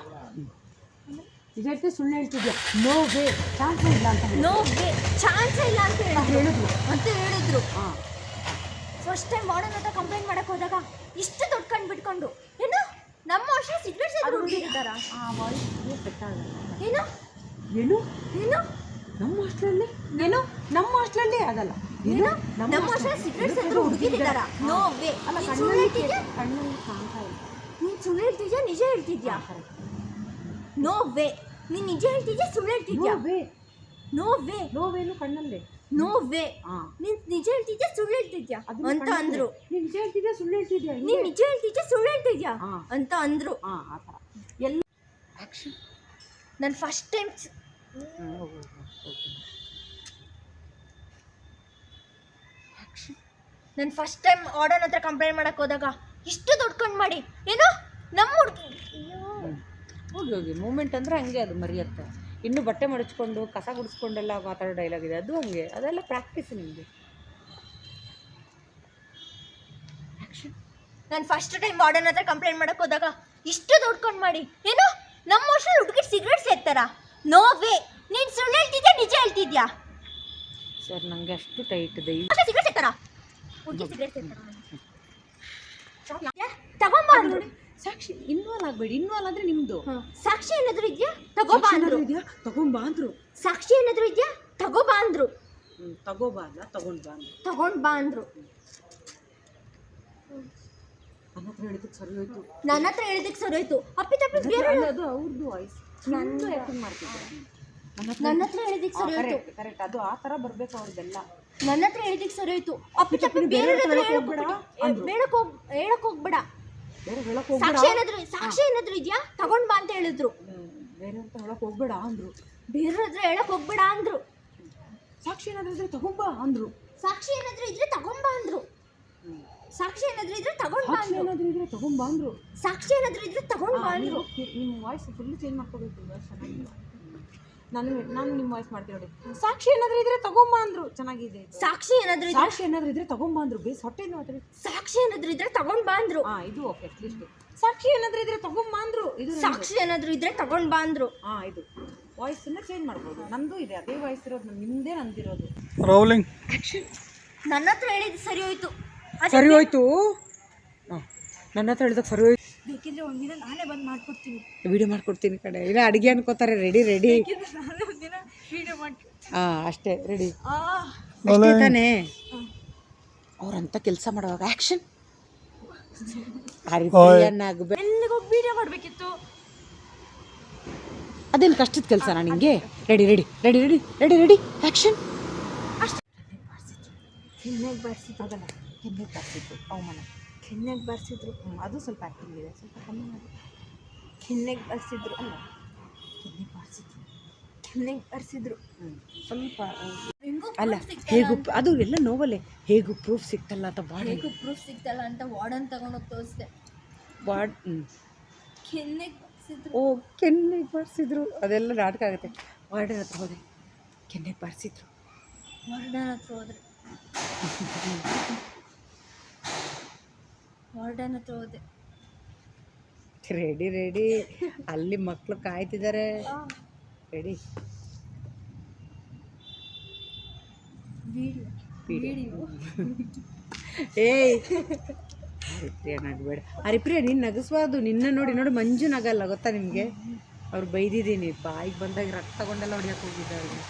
ಹೇಳ್ತಿ ಸುಳ್ಳು ಹೇಳ್ತಿದ್ಯಾ? ನೋ ವೇ ಚಾನ್ಸ್ ಇಲ್ಲ ಅಂತ ನೋ ವೇ ಚಾನ್ಸ್ ಇಲ್ಲ ಅಂತ ಹೇಳಿದ್ರು. ಅಂತ ಹೇಳಿದ್ರು. ಫಸ್ಟ್ ಟೈಮ್ ಮಾಡೋಣ ಅಂತ ಕಂಪ್ಲೇಂಟ್ ಮಾಡಕ್ಕೆ ಹೋದಾಗ ಇಷ್ಟು ದೊಡ್ಡ ಕಣ್ಣು ಬಿಟ್ಕೊಂಡು ಏನು? ನಮ್ಮ ವರ್ಷ ಸಿಗರೇಟ್ ಸೇರಿ ಹುಡುಗಿದ್ದಾರ ಆ ವಾಯ್ಸ್ ಸೆಟ್ ಆಗಲ್ಲ ಏನು? ಏನು? ಏನು? ನಮ್ಮ ಹಾಸ್ಟ್ಲಲ್ಲಿ ಏನು? ನಮ್ಮ ಹಾಸ್ಟ್ಲಲ್ಲಿ ಆಗಲ್ಲ. ಏನು? ನಮ್ಮ ಹಾಸ್ಟೆಲ್ ಸಿಗರೇಟ್ ಸೇರಿ ಹುಡುಗಿದ್ದಾರ ನೋ ವೇ ಅಲ್ಲ ಕಣ್ಣಲ್ಲಿ ಕಣ್ಣಲ್ಲಿ ಕಾಣ್ತಾ ಇಲ್ಲ. ನೀನು ಸುಳ್ಳು ಹೇಳ್ತಿದ್ಯಾ? ನಿಜ ಹೇಳ್ತಿದ್ಯಾ? ನೋ ವೇ ನೀನ್ ನಿಜ ಹೇಳ್ತಿದ್ಯಾ ಸುಳ್ಳು ಹೇಳ್ತಿದ್ಯಾ? No way no way no ಕಣ್ಣಲ್ಲೇ. ನೋ ವೇ ಹಾಂ ನೀನ್ ನಿಜ ಹೇಳ್ತಿದ್ಯಾ ಸುಳ್ಳು ಹೇಳ್ತಿದ್ಯಾ? ಅಂತ ಅಂದ್ರು. ನೀನ್ ನಿಜ ಹೇಳ್ತಿದ್ಯಾ ಸುಳ್ಳು ಹೇಳ್ತಿದ್ಯಾ ನೀನ್ ನಿಜ ಹೇಳ್ತಿದ್ಯಾ ಸುಳ್ಳು ಹೇಳ್ತಿದ್ಯಾ? ಹಾ. ಅಂತ ಅಂದ್ರು. ಹಾಂ ಆ ಥರ. ಎಲ್ಲಿ ಆ್ಯಕ್ಷನ್ ನಾನು ಫಸ್ಟ್ ಟೈಮ್ ನಾನು ಫಸ್ಟ್ ಟೈಮ್ ಆರ್ಡರ್ ಹತ್ರ ಕಂಪ್ಲೇಂಟ್ ಮಾಡಕ್ ಹೋದಾಗ ಇಷ್ಟು ದೊಡ್ಡ ಕಣ್ಣು ಮಾಡಿ. ಏನು? ನಮ್ಮ ಹುಡುಗಿ. ಹೋಗಿ ಹೋಗಿ. ಮೂಮೆಂಟ್ ಅಂದರೆ ಹಂಗೆ ಅದು ಮರೆಯುತ್ತೆ. ಇನ್ನು ಬಟ್ಟೆ ಮಡಚ್ಕೊಂಡು ಕಸ ಗುಡಿಸ್ಕೊಂಡೆಲ್ಲ ಮಾತಾಡೋ ಡೈಲಾಗ್ ಇದೆ. ಅದು ಹಂಗೆ. ಅದೆಲ್ಲ ಪ್ರಾಕ್ಟೀಸ್ ನಿಮಗೆ. ನಾನು ಫಸ್ಟ್ ಟೈಮ್ ವಾರ್ಡನ್ ಹತ್ರ ಕಂಪ್ಲೇಂಟ್ ಮಾಡಕ್ಕೆ ಹೋದಾಗ ಇಷ್ಟು ದುಡ್ಕೊಂಡು ಮಾಡಿ. ಏನು? ನಮ್ಮ ವರ್ಷದಲ್ಲಿ ಹುಡುಗಿಟ್ಟು ಸಿಗರೇಟ್ ಸೇರ್ತಾರ ನೋ ವೇ ನೀನು ಸುಳ್ಳು ಹೇಳ್ತಿದ್ಯಾ ನಿಜ ಹೇಳ್ತಿದ್ಯಾ? ಸರ್ ನನಗೆ ಅಷ್ಟು ಟೈಟ್ ಇದೆ. ಸಿಗರೇಟ್ ಸೇತಾರ ಹುಡುಗಿ ಸಿಗರೇಟ್ ಸೇರ್ತಾರ ತಗೊಂಬಾರ್ದು ಸಾಕ್ಷಿ ಇನ್ವಾಲ್ವ್ ಆಗಬೇಡಿ ಇನ್ವಾಲ್ವ್ ಆದ್ರೆ ನಿಮ್ಮದು ಸಾಕ್ಷಿ ಏನಾದ್ರು ಇದೆಯಾ? ತಗೋಬಾ ಅಂದ್ರು. ಇದೆಯಾ? ತಗೊಂಬಾ ಅಂದ್ರು. ಸಾಕ್ಷಿ ಏನಾದ್ರು ಇದೆಯಾ? ತಗೋಬಾ ಅಂದ್ರು. ತಗೋಬಾ ಅಲ್ಲ ತಗೊಂಡ್ ಬಾ ಅಂದ್ರು ತಗೊಂಡ್ ಬಾ ಅಂದ್ರು. ನನ್ನ ಹತ್ರ ಹೇಳಿದ್ದಕ್ಕೆ ಸರಿ ಹೋಯ್ತು. ನನ್ನ ಹತ್ರ ಹೇಳಿದಕ್ಕೆ ಸರಿ ಹೋಯ್ತು. ಅಪ್ಪಿ ತಪ್ಪಿ ಬೇರೆ ಅದು ಅವ್ರದ್ದು ವಾಯ್ಸ್ ನಂದು ಆ್ಯಕ್ಟಿಂಗ್ ಮಾಡ್ತಿದ್ದೆ ನನ್ನ ಹತ್ರ ಹೇಳಿದಕ್ಕೆ ಸರಿ ಹೋಯ್ತು. ಕರೆಕ್ಟ್ ಅದು ಆ ತರ ಬರಬೇಕು ಅವ್ರದ್ದೆಲ್ಲ. ನನ್ನ ಹತ್ರ ಹೇಳಿದಕ್ಕೆ ಸರಿ ಹೋಯ್ತು. ಅಪ್ಪಿ ತಪ್ಪಿ ಬೇರೆ ಹೇಳಕ್ ಹೋಗಬೇಡ ಹೇಳಕ್ ಹೋಗ್ಬೇಡ. ಬೇರೆ ಹೇಳಕ್ ಹೋಗ್ಬೇಡ. ಸಾಕ್ಷಿ ಏನಾದ್ರು ಸಾಕ್ಷಿ ಏನಾದ್ರು ಇದೆಯಾ? ತಗೊಂಡ್ ಬಾ ಅಂತ ಹೇಳಿದ್ರು. ಬೇರೆ ಅಂತ ಹೇಳಕ್ ಹೋಗ್ಬೇಡ ಅಂದ್ರು. ಬೇರೆ ಹತ್ರ ಹೇಳಕ್ ಹೋಗ್ಬೇಡ ಅಂದ್ರು. ಸಾಕ್ಷಿ ಏನಾದ್ರು ಇದ್ರೆ ತಗೊಂಬಾ ಅಂದ್ರು. ಸಾಕ್ಷಿ ಏನಾದ್ರು ಇದ್ರೆ ತಗೊಂಬಾ ಅಂದ್ರು. ಸಾಕ್ಷಿ ಏನಾದ್ರು ಇದ್ರೆ ತಗೊಂಡ್ ಬಾ ಸಾಕ್ಷಿ ಅಂದ್ರು. ಏನಾದ್ರು ಇದ್ರೆ ತಗೊಂಬಾ ಅಂದ್ರು. ಸಾಕ್ಷಿ ಏನಾದ್ರು ಇದ್ರೆ ತಗೊಂಡ್ ಬಾ ಅಂದ್ರು. ನಿಮ್ಮ ವಾಯ್ಸ್ ಫುಲ್ ಚೇಂಜ್ ಮಾಡ್ಕೋಬೇಕು ಚೆನ್ನಾಗಿಲ್ಲ. ನಾನು ನಾನು ನಿಮ್ಮ ವಾಯ್ಸ್ ಮಾಡ್ತೀನಿ ನೋಡಿ. ಸಾಕ್ಷಿ ಏನಾದ್ರೂ ಇದ್ರೆ ತಗೊಂಬಾ ಅಂದ್ರು ಚೆನ್ನಾಗಿದೆ ಇದು. ಸಾಕ್ಷಿ ಏನಾದ್ರೂ ಇದ್ರೆ ಸಾಕ್ಷಿ ಏನಾದ್ರೂ ಇದ್ರೆ ತಗೊಂಬಾ ಅಂದ್ರು ಬೇಸ್ ಹೊಟ್ಟೆ ಮಾತಾಡಿ. ಸಾಕ್ಷಿ ಏನಾದ್ರು ಇದ್ರೆ ತಗೊಂಡ್ ಬಾ ಅಂದ್ರು. ಹಾ ಇದು ಓಕೆ ಅಟ್ಲೀಸ್ಟ್ ಸಾಕ್ಷಿ ಏನಾದ್ರೂ ಇದ್ರೆ ತಗೊಂಬಾ ಅಂದ್ರು ಇದು ಸಾಕ್ಷಿ ಏನಾದ್ರೂ ಇದ್ರೆ ತಗೊಂಡ್ ಬಾ ಅಂದ್ರು. ಹಾ ಇದು. ವಾಯ್ಸನ್ನ ಚೇಂಜ್ ಮಾಡ್ಬೋದು. ನಂದು ಇದೆ ಅದೇ ವಾಯ್ಸ್ ಇರೋದು ನಿಮ್ದೇ ನಂದಿರೋದು. ರೌಲಿಂಗ್ ನನ್ನ ಹತ್ರ ಹೇಳಿದ್ ಸರಿ ಹೋಯ್ತು. ಅದ್ ಸರಿ ಹೋಯ್ತು? ನನ್ನ ಹತ್ರ ಹೇಳಿದಾಗ ಸರಿ ಹೋಯ್ತು ಬೇಕಿದ್ರೆ ಒಂದಿನ ನಾನೇ ಬಂದು ಮಾಡ್ಕೊಡ್ತೀನಿ. ವಿಡಿಯೋ ಮಾಡ್ಕೊಡ್ತೀನಿ ಕಡೆ ಇಲ್ಲ ಅಡುಗೆ ಅನ್ಕೋತಾರೆ ರೆಡಿ ರೆಡಿ ಬೇಕಿದ್ರೆ ನಾನೇ ಒಂದಿನ ವಿಡಿಯೋ ಮಾಡ್ಕೊಡ್ತೀನಿ ಹಾಂ ಅಷ್ಟೇ ರೆಡಿ ಆ. ಅಷ್ಟೇ ತಾನೇ ಅವ್ರಂತ ಕೆಲಸ ಮಾಡುವಾಗ ಆ್ಯಕ್ಷನ್ ಅದೇನ್ ವಿಡಿಯೋ ಮಾಡಬೇಕಿತ್ತು? ಅದೇನು ಕಷ್ಟದ ಕೆಲಸ ನಿಂಗೆ? Ready ready ready ready ready ready action ಕೆನ್ನೆಗೆ ಬರ್ಸಿದ್ದು ಅವಮಾನ. ಕೆನ್ನೆಗ್ ಬರ್ಸಿದ್ರು. ಅದು ಸ್ವಲ್ಪ ಆ್ಯಕ್ಟಿಂಗ್ ಇದೆ. ಸ್ವಲ್ಪ ಕಮ್ಮಿ ಮಾಡಿ. ಕೆನ್ನೆಗೆ ಬರ್ಸಿದ್ರು. ಅಲ್ಲ ಕೆನ್ನೆಗೆ ಬರ್ಸಿದ್ರು. ಕೆನ್ನೆಗೆ ಬರ್ಸಿದ್ರು. ಸ್ವಲ್ಪ ಅಲ್ಲ ಹೇಗೂ ಅದು ಎಲ್ಲ ನೋವಲ್ಲೇ ಹೇಗೂ ಪ್ರೂಫ್ ಸಿಕ್ತಲ್ಲ ಅಂತ ಬಾಡಿ ಹೇಗೂ ಪ್ರೂಫ್ ಸಿಕ್ತಲ್ಲ ಅಂತ ವಾರ್ಡನ್ ತಗೊಂಡೋಗಿ ತೋರಿಸ್ದೆ. ವಾರ್ಡ್ ಕೆನ್ನೆಗೆ ಬರ್ಸಿದ್ರು. ಓ ಕೆನ್ನೆಗೆ ಬರ್ಸಿದ್ರು. ಅದೆಲ್ಲ ನಾಟಕ ಆಗುತ್ತೆ. ವಾರ್ಡನ್ ಹತ್ರ ಹೋದೆ. ಕೆನ್ನೆಗೆ ಬರ್ಸಿದ್ರು. ವಾರ್ಡನ್ ಹತ್ರ ಹೋದ್ರೆ. ವಾರ್ಡನ್ ಹತ್ರ ಹೋದೆ. ರೆಡಿ ರೆಡಿ ಅಲ್ಲಿ ಮಕ್ಕಳು ಕಾಯ್ತಿದ್ದಾರೆ ರೆಡಿ ಏಯ್. ಹರಿಪ್ರಿಯ ನಗಬೇಡ ಹರಿಪ್ರಿಯ ನೀನು ನಗಿಸ್ಬಾರ್ದು. ನಿನ್ನ ನೋಡಿ ನೋಡಿ ಮಂಜು ನಗಲ್ಲ ಗೊತ್ತಾ ನಿಮಗೆ? ಅವ್ರು ಬೈದಿದ್ದೀನಿ. ಬಾಯಿಗೆ ಬಂದಾಗ ರಕ್ತ ತಗೊಂಡೆಲ್ಲ ಹೊಡಿಯಕ್ಕೆ ಹೋಗಿದ್ದೆ ಅವ್ರಿಗೆ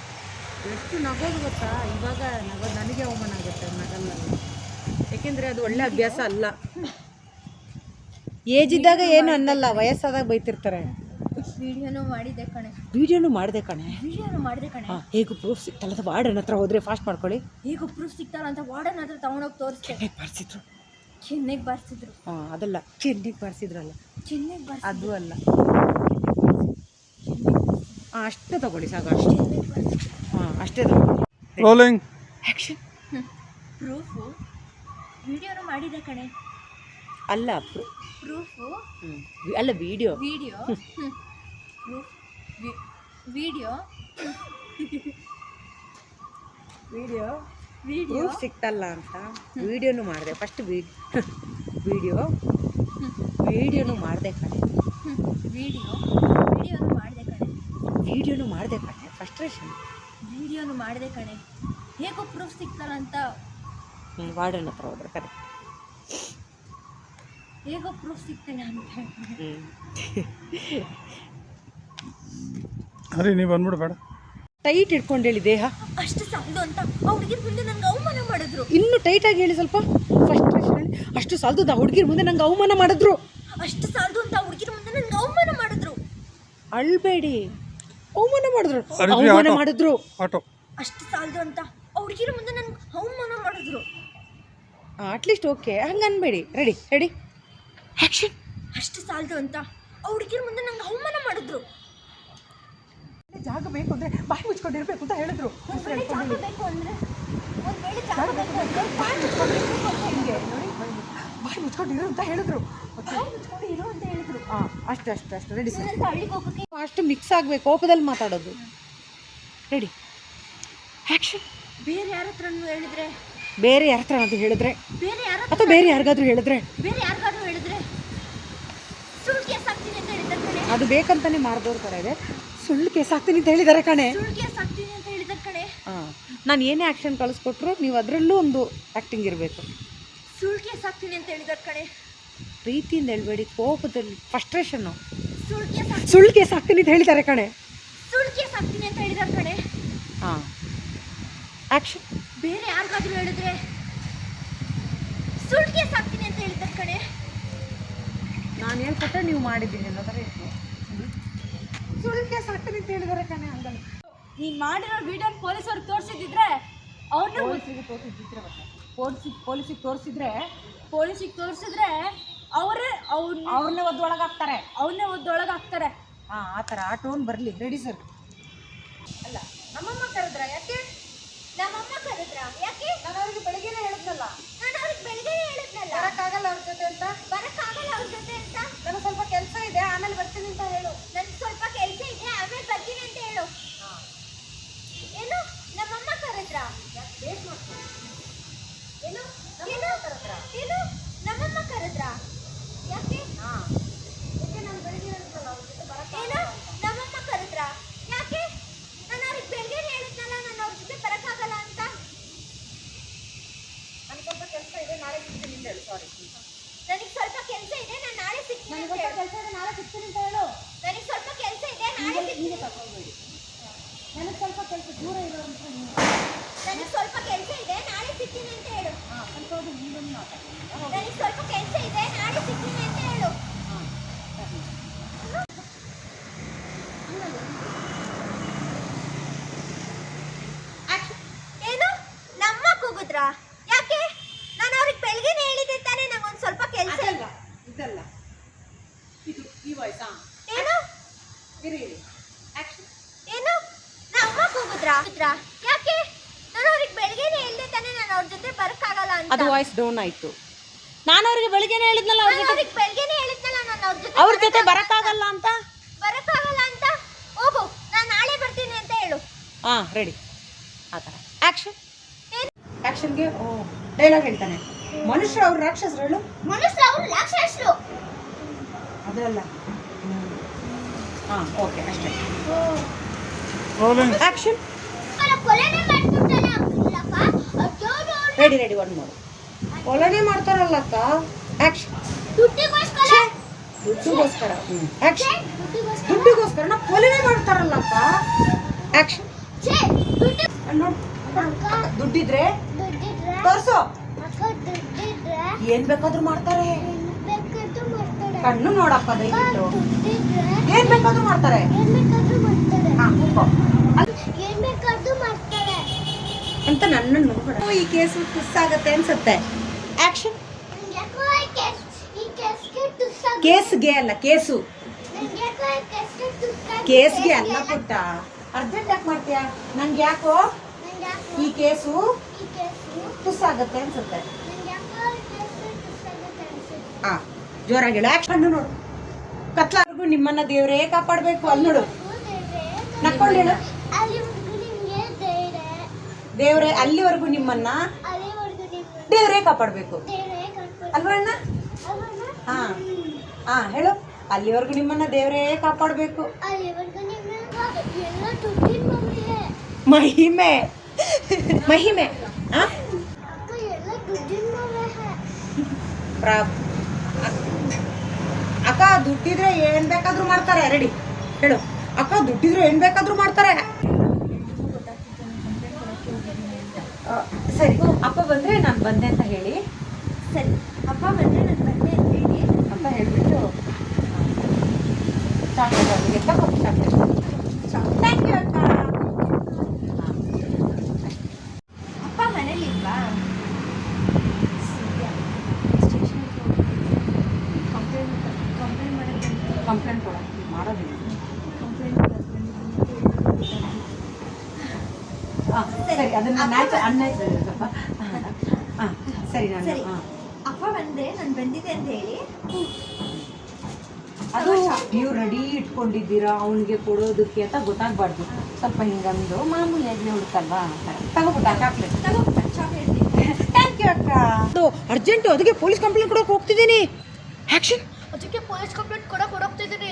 ಎಷ್ಟು ನಗೋದು ಗೊತ್ತಾ? ಇವಾಗ ನಗೋದು ನನಗೆ ಅವಮಾನ ಆಗುತ್ತೆ ನಗಲ್ಲ. ಯಾಕೆಂದರೆ ಅದು ಒಳ್ಳೆ ಅಭ್ಯಾಸ ಅಲ್ಲ. ಏಜ್ ಇದ್ದಾಗ ಏನು ಅನ್ನಲ್ಲ ವಯಸ್ಸಾದಾಗ ಬೈತಿರ್ತಾರೆ. ವಿಡಿಯೋನು ಮಾಡಿದೆ ಕಣೆ. ವಿಡಿಯೋನು ಮಾಡಿದೆ ಕಣೆ. ವಿಡಿಯೋನು ಮಾಡಿದೆ ಕಣೆ. ಹಾಂ ಹೇಗೂ ಪ್ರೂಫ್ ಸಿಕ್ತಲ್ಲ ವಾರ್ಡನ್ ಹತ್ರ ಹೋದರೆ ಫಾಸ್ಟ್ ಮಾಡ್ಕೊಳ್ಳಿ. ಹೇಗೂ ಪ್ರೂಫ್ ಸಿಕ್ತಲ್ಲ ಅಂತ ವಾರ್ಡನ್ ಹತ್ರ ತಗೊಂಡೋಗಿ ತೋರಿಸ್ತಾರೆ ಬಾರಿಸಿದ್ರು. ಚೆನ್ನಾಗಿ ಬರ್ಸಿದ್ರು. ಹಾಂ ಅದಲ್ಲ ಚೆನ್ನಾಗಿ ಬಾರಿಸಿದ್ರಲ್ಲ. ಚೆನ್ನಾಗಿ ಬರ್ಸಿ ಅದು ಅಲ್ಲ. ಹಾಂ ಅಷ್ಟೇ ತಗೊಳ್ಳಿ ಸಾಕು ಅಷ್ಟೇ. ಹಾಂ ಅಷ್ಟೇ ತಗೊಳ್ಳಿ. ರೋಲಿಂಗ್ ಆ್ಯಕ್ಷನ್ ಪ್ರೂಫು ವಿಡಿಯೋನು ಮಾಡಿದೆ ಕಣೆ? ಅಲ್ಲ ಪ್ರೂಫ್. ಅಲ್ಲ video. Video? Proof video? Video? Video? ಸಿಕ್ತಲ್ಲ ಅಂತ. ವಿಡಿಯೋನು ಮಾಡಿದೆ. First video. ವಿಡಿಯೋನು ಮಾಡಿದೆ ಕಣೆ. ವಿಡಿಯೋ? ವಿಡಿಯೋನು ಮಾಡಿದೆ ಕಣೆ. ವಿಡಿಯೋನು ಮಾಡಿದೆ ಕಣೆ. ಫ್ರಸ್ಟ್ರೇಷನ್. ವಿಡಿಯೋನು ಮಾಡಿದೆ ಕಣೆ. ಹೇಗೋ ಪ್ರೂಫ್ ಸಿಕ್ತಲ್ಲ ಅಂತ ಹ್ಞೂ ವಾರ್ಡನ್ ಹತ್ರ ಹೋದ್ರೆ ಕರೆ. ಹೇಗೋ ಪ್ರೂಫ್ ಸಿಗ್ತೇನೆ ಅಂತ ಹ್ಞೂ ಹರಿ ನೀವು ಬಂದ್ಬಿಡಬೇಡ ಟೈಟ್ ಇಟ್ಕೊಂಡು ಹೇಳಿ ದೇಹ. ಅಷ್ಟು ಸಾಲದು ಅಂತ ಆ ಹುಡುಗಿರ್ ಮುಂದೆ ನಂಗೆ ಅವಮಾನ ಮಾಡಿದ್ರು. ಇನ್ನೂ ಟೈಟಾಗಿ ಹೇಳಿ ಸ್ವಲ್ಪ. ಫಸ್ಟ್ ಅಷ್ಟು ಸಾಲದು ಅಂತ ಹುಡುಗಿರ ಮುಂದೆ ನಂಗೆ ಅವಮಾನ ಮಾಡಿದ್ರು. ಅಷ್ಟು ಸಾಲದು ಅಂತ ಆ ಹುಡುಗಿರ ಮುಂದೆ ನಂಗೆ ಅವಮಾನ ಮಾಡಿದ್ರು. ಅಳ್ಬೇಡಿ. ಅವಮಾನ ಮಾಡಿದ್ರು. ಅವಮಾನ ಮಾಡಿದ್ರು. ಆಟೋ. ಅಷ್ಟು ಸಾಲದು ಅಂತ ಆ ಹುಡುಗಿರ ಮುಂದೆ ನಂಗೆ ಅವಮಾನ ಮಾಡಿದ್ರು. ಅಟ್ಲೀಸ್ಟ್ ಓಕೆ ಹಂಗೆ ಅನ್ಬೇಡಿ. ರೆಡಿ ರೆಡಿ ಆ್ಯಕ್ಷನ್ ಅಷ್ಟು ಸಾಲದು ಅಂತ. ಆ ಹುಡುಗಿರ ಮುಂದೆ ನಂಗೆ ಅವಮಾನ ಮಾಡಿದ್ರು. ಜಾಗ ಬೇಕು ಅಂದರೆ ಬಾಯಿ ಮುಚ್ಕೊಂಡಿರ್ಬೇಕು ಅಂತ ಹೇಳಿದ್ರು. ಜಾಗ ಬೇಕು ಅಂದ್ರೆ? ಒಂದು ವೇಳೆ ಜಾಗ ಬೇಕು ಅಂದ್ರೆ ಬಾಯ್ ಮುಚ್ಕೊಂಡಿರ್ಬೇಕು ಅಂತ ಹಿಂಗೆ ನೋಡಿ ಬಾಯಿ ಮುಚ್ಕೊಂಡಿರು ಅಂತ ಹೇಳಿದ್ರು. ಬಾಯ್ ಮುಚ್ಕೊಂಡು ಇರು ಅಂತ ಹೇಳಿದ್ರು. ಹಾಂ ಅಷ್ಟು ಅಷ್ಟು ಅಷ್ಟು. ರೆಡಿ ಸರ್ ಹಳ್ಳಿಗೆ ಹೋಗೋಕೆ ಅಷ್ಟು ಮಿಕ್ಸ್ ಆಗಬೇಕು ಕೋಪದಲ್ಲಿ ಮಾತಾಡೋದು. ರೆಡಿ ಆ್ಯಕ್ಷನ್ ಬೇರೆ ಯಾರ ಹತ್ರನೂ ಹೇಳಿದ್ರೆ ಬೇರೆ ಯಾರ ಹತ್ರ ಅದು ಹೇಳಿದ್ರೆ? ಬೇರೆ ಯಾರ ಅಥವಾ ಬೇರೆ ಯಾರಿಗಾದ್ರೂ ಹೇಳಿದ್ರೆ? ಬೇರೆ ಯಾರಿಗಾದ್ರೂ ಹೇಳಿದ್ರೆ? ಸುಳ್ಳು ಕೇಸ್ ಹಾಕ್ತೀನಿ ಅಂತ ಹೇಳಿದ್ದಾರೆ ಕಣೆ. ಅದು ಬೇಕಂತಾನೆ ಮಾರ್ದವ್ರ ಥರ ಇದೆ. ಸುಳ್ಳು ಕೇಸ್ ಹಾಕ್ತೀನಿ ಅಂತ ಹೇಳಿದ್ದಾರೆ ಕಣೆ. ಸುಳ್ಳು ಕೇಸ್ ಹಾಕ್ತೀನಿ ಅಂತ ಹೇಳಿದ್ದಾರೆ ಕಣೆ. ಹಾಂ. ನಾನು ಏನೇ ಆ್ಯಕ್ಷನ್ ಕಳಿಸ್ಕೊಟ್ರು ನೀವು ಅದರಲ್ಲೂ ಒಂದು ಆ್ಯಕ್ಟಿಂಗ್ ಇರಬೇಕು. ಸುಳ್ಳು ಕೇಸ್ ಹಾಕ್ತೀನಿ ಅಂತ ಹೇಳಿದಾರೆ ಕಣೆ. ಪ್ರೀತಿಯಿಂದ ಹೇಳ್ಬೇಡಿ ಕೋಪದಲ್ಲಿ ಫಸ್ಟ್ರೇಷನ್ನು ಸುಳ್ಳು ಕೇಸ್ ಹಾಕ್ ಸುಳ್ಳು ಕೇಸ್ ಹಾಕ್ತೀನಿ ಅಂತ ಹೇಳಿದ್ದಾರೆ ಕಣೆ. ಸುಳ್ಳು ಕೇಸ್ ಹಾಕ್ತೀನಿ ಅಂತ ಹೇಳಿದಾರೆ ಕಣೆ. ಹಾಂ. ಆ್ಯಕ್ಷನ್ ಬೇರೆ ಯಾರಿಗಾದ್ರೂ ಹೇಳಿದ್ರೆ ಸುಳ್ಗೆ ಸಾಕ್ತೀನಿ ಹಾಕ್ತೀನಿ ಅಂತ ಹೇಳಿದಾರೆ ಕಣೆ. ನಾನು ಹೇಳ್ಕೊಟ್ಟೆ ನೀವು ಮಾಡಿದ್ದೀನಿ ಅನ್ನೋ ಥರ ಇತ್ತು ಸುಳ್ಳು ಕೇಸ್ ಹಾಕ್ತೀನಿ ಅಂತ ಹೇಳಿದಾರೆ ಕಣೆ ಹಂಗಲ್ಲ. ನೀನು ಮಾಡಿರೋ ವೀಡಿಯೋ ಪೊಲೀಸವ್ರಿಗೆ ತೋರಿಸಿದ್ರೆ ಅವ್ರನ್ನ ಪೊಲೀಸಿಗೆ ತೋರಿಸಿದ್ರೆ ಪೊಲೀಸಿಗೆ ಪೊಲೀಸಿಗೆ ತೋರಿಸಿದ್ರೆ? ಪೊಲೀಸಿಗೆ ತೋರಿಸಿದ್ರೆ ಅವರೇ ಅವ್ನ ಅವ್ರನ್ನೇ ಒದ್ದೊಳಗೆ ಹಾಕ್ತಾರೆ ಅವನ್ನೇ ಒದ್ದೊಳಗೆ ಹಾಕ್ತಾರೆ ಹಾಂ ಆ ಥರ ಆ ಟೋನ್ ಬರಲಿ ರೆಡಿ ಸರ್ ಅಲ್ಲ ನಮ್ಮಮ್ಮ ಕರೆದ್ರ ಯಾಕೆ? ನಮ್ಮಮ್ಮ ಕರೆದ್ರ ಯಾಕೆ ನಾನು ಅವ್ರಿಗೆ ಬೆಳಗ್ಗೆನೇ ಹೇಳಿದ್ನಲ್ಲ ನಾನು ಅವ್ರಿಗೆ ಬೆಳಗ್ಗೆ ಹೇಳಿದ್ನಲ್ಲ ಬರೋಕ್ಕಾಗಲ್ಲ ಅವ್ರ ಜೊತೆ ಅಂತ ಬರಕ್ಕಾಗಲ್ಲ ಅವ್ರ ಜೊತೆ ಅಂತ ನನಗೆ ಸ್ವಲ್ಪ ಕೆಲಸ ಇದೆ ಆಮೇಲೆ ಬರ್ತೀನಿ ಅಂತ ಹೇಳು ನನ್ ಸ್ವಲ್ಪ ಕೆಲಸ ಇದೆ ಆಮೇಲೆ ಬರ್ತೀನಿ ಅಂತ ಹೇಳು ಏನು ನಮ್ಮಮ್ಮ ಕರೆದ್ರ ಏನು ಏನು ಏನು ನಮ್ಮಮ್ಮ ಕರೆದ್ರ ಯಾಕೆ ಏನು ನಮ್ಮಮ್ಮ ಕರೆದ್ರ ಯಾಕೆ ನಾನು ಅವ್ರಿಗೆ ಬೆಳಗ್ಗೆ ಹೇಳಿದ್ನಲ್ಲ ನಾನು ಅವ್ರ ಜೊತೆ ಬರಕ್ಕಾಗಲ್ಲ ಅಂತ ನನಗೆ ಸ್ವಲ್ಪ ಕೆಲಸ ಇದೆ ನಾಳೆ ಸಿಗ್ತೀನಿ ಅಂತ ಹೇಳು ಸಾರಿ ನನಗೆ ಸ್ವಲ್ಪ ಕೆಲಸ ಇದೆ ನಾನು ನಾಳೆ ಸಿಗ್ತೀನಿ ಅಂತ ಹೇಳು ಕೆಲಸ ಇದೆ ನಾಳೆ ಸಿಗ್ತೀನಿ ಅಂತ ಹೇಳು ನನಗೆ ಸ್ವಲ್ಪ ಕೆಲಸ ಇದೆ ನಾಳೆ ಸಿಗ್ತೀನಿ ತಗೊಂಡ್ಬೇಡಿ ನನಗೆ ಸ್ವಲ್ಪ ಕೆಲಸ ದೂರ ಇರೋಂಥ ನೀವು ನನಗೆ ಸ್ವಲ್ಪ ಕೆಲಸ ಇದೆ ನಾಳೆ ಸಿಗ್ತೀನಿ ಅಂತ ಹೇಳು ಹಾಂ ಅನ್ಕೋದು ಮುಂದೊಂದು ಮಾತಾಡಿ ನನಗೆ ಸ್ವಲ್ಪ ಕೆಲಸ ಇದೆ ನಾಳೆ ಸಿಗ್ತೀನಿ ಅಂತ ಹೇಳು Action. ಏನು ನಮ್ಮ ಕೂಗುದ್ರಾ ಯಾಕೆ ನಾನು ಅವ್ರಿಗೆ ಬೆಳಗ್ಗೆನೆ ಹೇಳಿದ್ದೆ ತಾನೇ ನಂಗೊಂದು ಸ್ವಲ್ಪ ಕೆಲಸ ಅದಲ್ಲ ಇದಲ್ಲ ಇದು ಈ ವಾಯ್ಸ್ ಹಾಂ ಏನು ಇರಿ ಇರಿ ಆ್ಯಕ್ಷನ್ ಏನು ನಮ್ಮ ಕೂಗುದ್ರಾ ಕೂಗುದ್ರಾ? ಯಾಕೆ ನಾನು ಅವ್ರಿಗೆ ಬೆಳಗ್ಗೆನೆ ಹೇಳಿದ್ದೆ ತಾನೇ ನಾನು ಅವ್ರ ಜೊತೆ ಬರಕ್ಕಾಗಲ್ಲ ಅಂತ ಆಯಿತು. ನಾನು ಅವ್ರಿಗೆ ಬೆಳಿಗ್ಗೆನೇ ಹೇಳಿದ್ನಲ್ಲ ಅವ್ರ ಜೊತೆ. ಅವ್ರಿಗೆ ಬೆಳಗ್ಗೆನೆ ಹೇಳಿದ್ನಲ್ಲ ನಾನು ಅವ್ರ ಜೊತೆ ಅವ್ರ ಜೊತೆ ಬರೋಕ್ಕಾಗಲ್ಲ ಅಂತ. ಬರಕ್ಕಾಗಲ್ಲ ಅಂತ? ಹೋಗು ನಾನು ನಾಳೆ ಬರ್ತೀನಿ ಅಂತ ಹೇಳು. ಹಾಂ ರೆಡಿ ಆ ಥರ ಆ್ಯಕ್ಷನ್ ಆ್ಯಕ್ಷನ್ಗೆ ಓ ಡೈಲಾಗ್ ಹೇಳ್ತಾನೆ. ಮನುಷ್ಯರು ಅವ್ರು ರಾಕ್ಷಸರು ಹೇಳು? ಮನುಷ್ಯರು ಅವ್ರು ರಾಕ್ಷಸರು. ಅದಲ್ಲ ಹಾಂ ಓಕೆ ಅಷ್ಟೇ. Rolling action ready ready one more ಕೊಲನೆ ಮಾಡ್ತಾರಲ್ಲಕ್ಕ ಆ್ಯಕ್ಷನ್ ದುಡ್ಡಿಗೋಸ್ಕರ? ದುಡ್ಡಿಗೋಸ್ಕರ. ಹ್ಞೂ ಆ್ಯಕ್ಷನ್ ದುಡ್ಡಿಗೋಸ್ಕರ? ದುಡ್ಡಿಗೋಸ್ಕರ ನಾ ಕೊಲೆನೇ ಅಕ್ಕ. ದುಡ್ಡಿದ್ರೆ? ದುಡ್ಡಿದ್ರೆ? ತೋರ್ಸು. ಅಕ್ಕ ಏನ್ ಬೇಕಾದ್ರೂ ಮಾಡ್ತಾರೆ. ಕಣ್ಣು ನೋಡಪ್ಪ ಅಕ್ಕ ದಯವಿಟ್ಟು ಏನ್ ಬೇಕಾದ್ರೂ ಮಾಡ್ತಾರೆ. ಅಂತ ನನ್ನ ನೋಡ್ಬೇಡ. ಈ ಕೇಸು ಆಗತ್ತೆ ಅನ್ಸುತ್ತೆ. ಆಕ್ಷನ್ ಕೇಸ್ಗೆ ಅಲ್ಲ ಕೇಸು ಕೇಸ್ಗೆ ಅಲ್ಲ ಪುಟ್ಟ ಅರ್ಜೆಂಟ್ ಯಾಕೆ ಮಾಡ್ತೀಯಾ? ನಂಗೆ ಯಾಕೋ ಈ ಕೇಸು ತುಸ್ಸಾಗತ್ತೆ ಅನ್ಸುತ್ತೆ. ಆ ಜೋರಾಗಿ ಹೇಳು. ನೋಡು. ಕತ್ಲಾರ್ಗು ನಿಮ್ಮನ್ನ ದೇವರೇ ಕಾಪಾಡಬೇಕು. ಅಲ್ಲಿ ನೋಡು. ನಕ್ಕೊಂಡು ಹೇಳು. ದೇವರೇ. ಅಲ್ಲಿವರೆಗೂ ನಿಮ್ಮನ್ನ ದೇವರೇ ಕಾಪಾಡಬೇಕು. ಅಲ್ವಣ್ಣ ಅಲ್ವಾ ಅಣ್ಣ? ಹಾ. ಹಾ ಹೇಳು. ಅಲ್ಲಿವರೆಗೂ ನಿಮ್ಮನ್ನ ದೇವರೇ ಕಾಪಾಡಬೇಕು. ಮಹಿಮೆ. ಮಹಿಮೆ. ಅಕ್ಕ ದುಡ್ಡಿದ್ರೆ ಏನ್ ಬೇಕಾದ್ರೂ ಮಾಡ್ತಾರೆ. ರೆಡಿ. ಹೇಳು. ಅಕ್ಕ ದುಡ್ಡಿದ್ರೆ ಏನ್ ಬೇಕಾದ್ರೂ ಮಾಡ್ತಾರೆ ಆ, ಸರಿ ಅಪ್ಪ ಬಂದರೆ ನಾನು ಬಂದೆ ಅಂತ ಹೇಳಿ. ಸರಿ ಅಪ್ಪ ಬಂದರೆ ನಾನು ಬಂದೆ ಅಂತ ಹೇಳಿ. ಅಪ್ಪ ಹೇಳ್ಬಿಟ್ಟು ಚಾಕ್ಲೇಟ್ ಅವ್ರಿಗೆ ತಗೊಂಡು ಚಾಕ್ಲೇಟ್ ಥ್ಯಾಂಕ್ ಯು ಅಕ್ಕ. ಅಪ್ಪ ಮನೇಲಿಲ್ವಾ ಕಂಪ್ಲೇಂಟ್ ಕೊಡ. ಮಾಡೋದಿಲ್ಲ. ಆ, ಸರಿ ಅದನ್ನ ನ್ಯಾಚು ಅನ್ಯಾಚುರಲ್ ಸ್ವಲ್ಪ ಸರಿ ಸರಿ. ಅಪ್ಪ ಬಂದ್ರೆ ನಾನು ಬಂದಿದ್ದೆ ಅಂತ ಹೇಳಿ. ಅದು ನೀವು ರೆಡಿ ಇಟ್ಕೊಂಡಿದ್ದೀರಾ? ಅವನಿಗೆ ಕೊಡೋದಕ್ಕೆ ಅಂತ ಗೊತ್ತಾಗ್ಬಾರ್ದು. ಸ್ವಲ್ಪ ಹಿಂಗಂದು ಮಾಮೂಲಿ ಎಣ್ಣೆ ಹುಡುಕಲ್ವಾ ತಗೋಬಿಟ್ಟ ಚಾಕ್ಲೇಟ್ ತಗೋಬಿಟ್ಟ ಚಾಕ್ಲೇಟ್ ಥ್ಯಾಂಕ್ ಯು ಅಕ್ಕ. ಅರ್ಜೆಂಟು ಅದಕ್ಕೆ ಪೊಲೀಸ್ ಕಂಪ್ಲೇಂಟ್ ಕೊಡೋಕೆ ಹೋಗ್ತಿದ್ದೀನಿ. ಆ್ಯಕ್ಷನ್ ಅದಕ್ಕೆ ಪೊಲೀಸ್ ಕಂಪ್ಲೇಂಟ್ ಕೊಡಕ್ಕೆ ಹೊರಗ್ತಿದ್ದೀನಿ.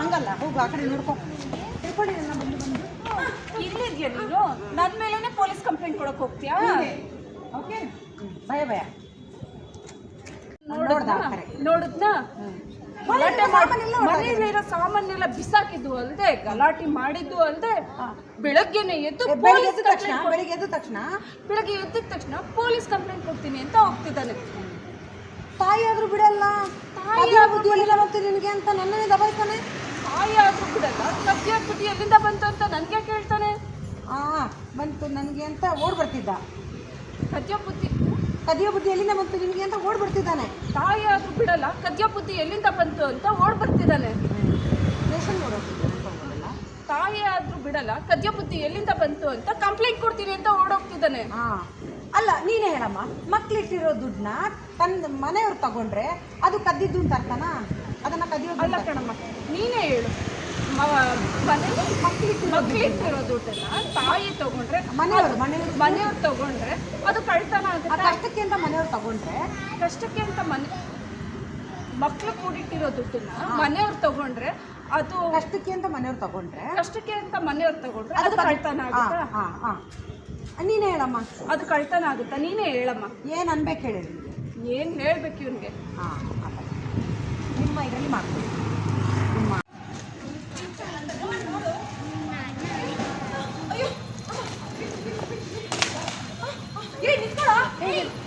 ಹಂಗಲ್ಲ. ಹೋಗು ಆ ಕಡೆ ನೋಡ್ಕೊ. ತಿಳ್ಕೊಳ್ಳಿ ಇಲ್ಲಿದ್ಯಾ ನೀನು? ನನ್ನ ಮೇಲೇನೆ ಪೊಲೀಸ್ ಕಂಪ್ಲೇಂಟ್ ಕೊಡಕ್ಕೆ ಹೋಗ್ತೀಯಾ? ಓಕೆ. ಭಯ ಭಯ. ನೋಡ್ದ ನೋಡಿದ್ನಾ? ಗಲಾಟೆ ಮನೆಯಲ್ಲಿರೋ ಸಾಮಾನೆಲ್ಲ ಬಿಸಾಕಿದ್ದು ಅಲ್ದೆ ಗಲಾಟೆ ಮಾಡಿದ್ದು ಅಲ್ದೆ ಬೆಳಗ್ಗೆನೆ ಎದ್ದು ಬೆಳಿಗ್ಗೆ ಪೊಲೀಸ್ ಎದ್ದ ತಕ್ಷಣ? ಬೆಳಗ್ಗೆ ಎದ್ದ ತಕ್ಷಣ? ಬೆಳಗ್ಗೆ ಎದ್ದ ತಕ್ಷಣ ಪೊಲೀಸ್ ಕಂಪ್ಲೇಂಟ್ ಕೊಡ್ತೀನಿ ಅಂತ ಹೋಗ್ತಿದ್ದಾನೆ. ತಾಯಿ ಆದ್ರೂ ಬಿಡಲ್ಲ. ತಾಯಿ ಬುದ್ಧಿ ಮತ್ತೆ ನಿನಗೆ ಅಂತ ನನ್ನನ್ನೇ ದಬಾಯಿಸ್ತಾನೆ? ತಾಯಿ ಆದರೂ ಬಿಡಲ್ಲ. ಹಾಕ್ಬಿಟ್ಟು ಎಲ್ಲಿಂದ ಬಂತು ಅಂತ ನನಗೆ ಕೇಳ್ತಾನೆ. ಆ ಬಂತು. ನನಗೆ ಅಂತ ಓಡ್ ಬರ್ತಿದ್ದ. ಕದ್ಯ ಬುದ್ಧಿ. ಕದಿಯೋ ಬುದ್ಧಿ ಎಲ್ಲಿಂದ ಬಂತು? ನಿಮಗೆ ಅಂತ ಓಡ್ ಬರ್ತಿದ್ದಾನೆ. ತಾಯಿ ಆದರೂ ಬಿಡಲ್ಲ. ಕದ್ಯ ಬುದ್ಧಿ ಎಲ್ಲಿಂದ ಬಂತು ಅಂತ ಓಡ್ ಬರ್ತಿದ್ದಾನೆ. ರೇಷನ್ ತಾಯಿ ಆದರೂ ಬಿಡಲ್ಲ. ಕದ್ಯ ಬುದ್ಧಿ ಎಲ್ಲಿಂದ ಬಂತು ಅಂತ ಕಂಪ್ಲೇಂಟ್ ಕೊಡ್ತೀನಿ ಅಂತ ಓಡೋಗ್ತಿದ್ದಾನೆ ಹಾ ಅಲ್ಲ ನೀನೇ ಹೇಳಮ್ಮ. ಮಕ್ಳಿಟ್ಟಿರೋ ದುಡ್ಡನ್ನ ತನ್ನ ಮನೆಯವ್ರು ತಗೊಂಡ್ರೆ ಅದು ಕದ್ದಿದ್ದು ಅಂತ ಅರ್ಥನಾ? ಅದನ್ನ ಕದಿಯೋದು ಅಲ್ಲ ಕಣಮ್ಮ. ನೀನೇ ಹೇಳು. ಮ- ಮಕ್ಕಳಿಗೆ ಮಕ್ಕಳಿಟ್ಟಿರೋ ದುಡ್ಡನ್ನ ತಾಯಿ ತಗೊಂಡ್ರೆ ಮನೆಯವರು ಮನೆಯವರು. ಮನೆಯವ್ರು ತಗೊಂಡ್ರೆ ಅದು ಕಳ್ತನ ಆಗುತ್ತೆ. ಕಷ್ಟಕ್ಕೆ ಅಂತ ಮನೆಯವ್ರು ತಗೊಂಡ್ರೆ? ಕಷ್ಟಕ್ಕೆ ಅಂತ ಮನೆ ಮಕ್ಳು ಕೂಡಿಟ್ಟಿರೋ ದುಡ್ಡನ್ನ ಮನೆಯವ್ರು ತಗೊಂಡ್ರೆ ಅದು ಕಷ್ಟಕ್ಕೆ ಅಂತ ಮನೆಯವ್ರು ತಗೊಂಡ್ರೆ? ಕಷ್ಟಕ್ಕೆ ಅಂತ ಮನೆಯವ್ರು ತಗೊಂಡ್ರೆ ಅದು ಕಳ್ತನ ಆಗುತ್ತಾ? ಹಾ ಹಾ. ನೀನೇ ಹೇಳಮ್ಮ. ಅದು ಕಳ್ತನ ಆಗುತ್ತಾ? ನೀನೇ ಹೇಳಮ್ಮ. ಏನು ಅನ್ಬೇಕು ಹೇಳಿ ಏನು ಹೇಳ್ಬೇಕು ಇವನ್ಗೆ? ಹಾ ನಿಮ್ಮ ಇದರಲ್ಲಿ ಮಾಡ್ಕೊಳ್ಳಿ. Hey!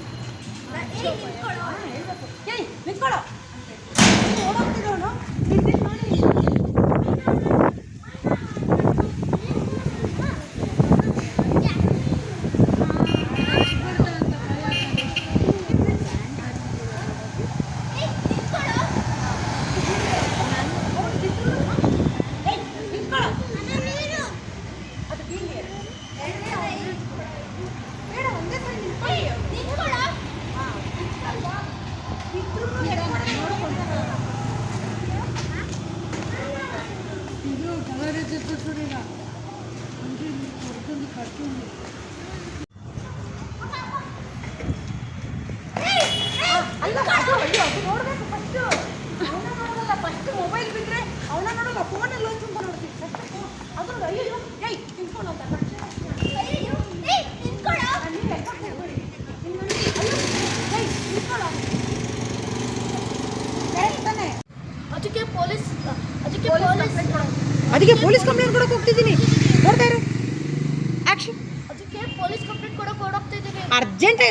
ಅದಕ್ಕೆ ಪೊಲೀಸ್ ಅದಕ್ಕೆ ಪೊಲೀಸ್ ಅದಕ್ಕೆ ಪೊಲೀಸ್ ಕಂಪ್ಲೇಂಟ್ ಕೊಡಕ್ಕೆ ಹೋಗ್ತಿದ್ದೀನಿ. ನೋಡ್ತಾ ಇರು. ಆಕ್ಷನ್ ಅದಕ್ಕೆ ಪೊಲೀಸ್ ಕಂಪ್ಲೇಂಟ್ ಕೊಡಕ್ಕೆ ಹೊರಡೋಗ್ತಿದ್ದೀನಿ ಅರ್ಜೆಂಟ್